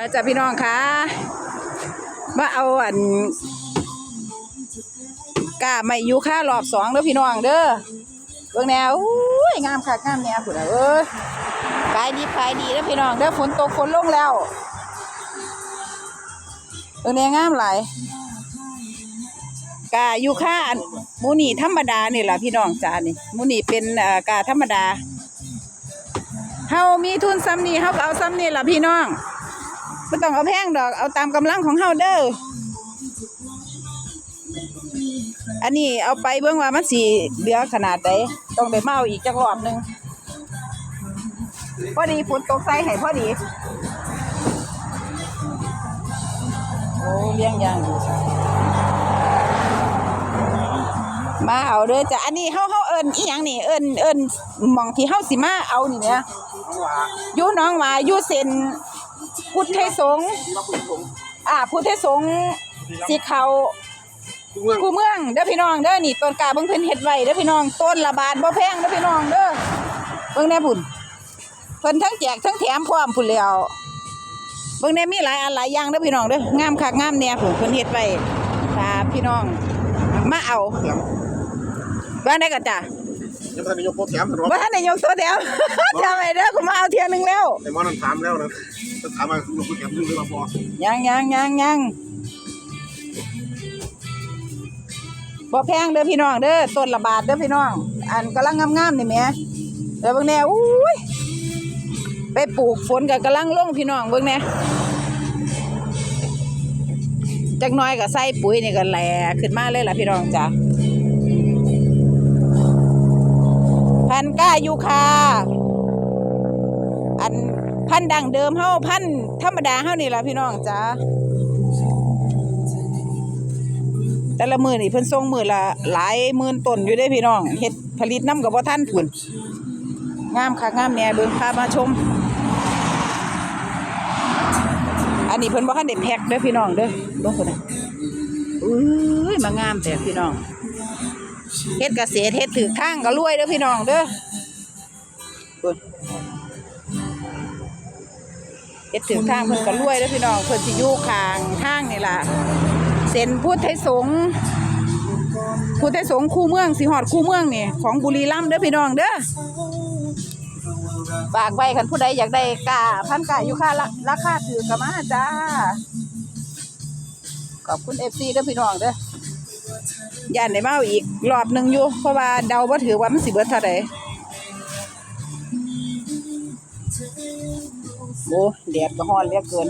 อาจารย์พี่น้องคะมาเอาอันกาไม่อยู่ค่ารอบสองเด้อพี่น้องเด้อเบิ่งแนวอุ้ยงามค่ะงามแนวพุ่นเอ้ยขายดีขายดีเด้อพี่น้องเด้อฝนตกฝนลงแล้วเบิ่งแนวงามหลายกาอยู่ค่ามูนี่ธรรมดานี่แหละพี่น้องจ้านี่มูนี่เป็นอ่อกาธรรมดาเฮามีทุนซ้ำนี่เฮาก็เอาซ้ำนี่ละพี่น้อง ไม่ต้องเอาแพงดอก เอาตามกำลังของเฮาเด้อ อันนี้เอาไปเบิ่งว่ามันสิเหลือขนาดใดต้องได้มาอีกจักรอบหนึ่งพอดีฝนตกใส่ให้พอดี โอ้เลี้ยงย่างมาเอาเด้อจ้ะอันนี้เฮาเฮาเอิ้นอีหยังนี่เอิ้นเอิ้นหม่องที่เฮาสิมาเอานี่เนี่ยอยู่น้องหว่าอยู่เส้น พุทธสงฆ์อ่าพุทธสงฆ์สีเขาคูเมืองเด้อพี่น้องเด้อนี่ต้นกาเบิ่งเพิ่นเฮ็ดไว้เด้อพี่น้องต้นละบาทบ่แพงเด้อพี่น้องเด้อเบิ่งแน่พุ่นเพิ่นทั้งแจกทั้งแถมพร้อมพุ่นแล้วเบิ่งแน่มีหลายอันหลายอย่างเด้อพี่น้องเด้องามคักงามแน่พุ่นเพิ่นเฮ็ดไว้ถ้าพี่น้องมาเอาแถมว่าได้ก็จ้ะ ยังท่านนายกโปรแถมถนนบ่ทันได้ยกตัวเดียวจำไว้เด้อกูมาเอาเที่ยหนึงแล้วไอ้หมอนั่นถามแล้วนะจะถามมาลูกโปรแถมนึงหรือเปล่าพอยังยังยังยังบ่แพงเด้อพี่น้องเด้อต้นละบาทเด้อพี่น้อง อันกำลังงามๆนี่แหม่เดี๋ยวเบิ่งแน่อุ้ยไปปลูกฝนก็กำลังลงพี่น้องเบิ่งแน่จักหน้อยก็ใส่ปุ๋ยนี่ก็แหลขึ้นมาเลยล่ะพี่น้องจ้ะ นก้ายูคาอันพันดังเดิมเฮาพันธรรมดาเฮานี่ล่ะพี่น้องจ้าแต่ละมือนี่เพิ่นส่งมือละหลายหมื่นต้นอยู่เด้พี่น้องเฮ็ดผลิตน้ำกับบ่ทันพุ่นงามคักงามแน่เบิ่งพามาชม อันนี้เพิ่นบ่ทันได้แพ็คเด้อพี่น้องเด้อเบิ่งพุ่นนะอุ้ยมางามแต่พี่น้อง เฮ็ดเกษตรเฮ็ดถือทางก็รวยเด้อพี่น้องเด้อพุ่นเฮ็ดถึงทางเพิ่นก็รวยแล้วพี่น้องเพิ่นสิอยู่ข้างทางนี่ล่ะเส้นพุทธไทยสงฆ์พุทธไทยสงฆ์คูเมืองสิฮอดคูเมืองนี่ของบุรีรัมย์เด้อพี่น้องเด้อฝากไว้คันผู้ใดอยากได้กาพันกาอยู่ค่าละราคาถือก็มาจ้าขอบคุณ FC เด้อพี่น้องเด้อ ย่านได้มาอาอีกรอบหนึงอยู่ เพราะว่าเดาบ่ถือว่ามันสิเบิดเท่าใดโอ้แดดก็ร้อนเหลือเกิน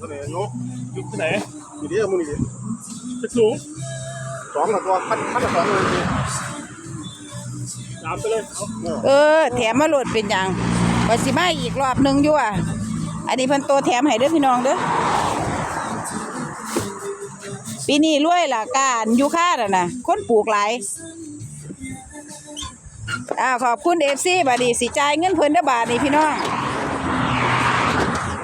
ท่านนกอยู่ที่ไหนอยู่ที่มึงนี่จะสูงสองกับตัวพันพันกับสองเลยจริงตามไปเลยเออ แถมมาโหลดเป็นหยังว่าสิมาอีกรอบหนึงอยู่อะอันนี้เพิ่นโตแถมให้เด้อพี่น้องเด้อ ปีนี้รวยล่ะการอยู่ค่าน่ะนะคนปลูกหลายอ้าขอบคุณเอฟซีบัดนี้สิจ่ายเงินเพิ่นเด้อบาทนี่พี่น้อง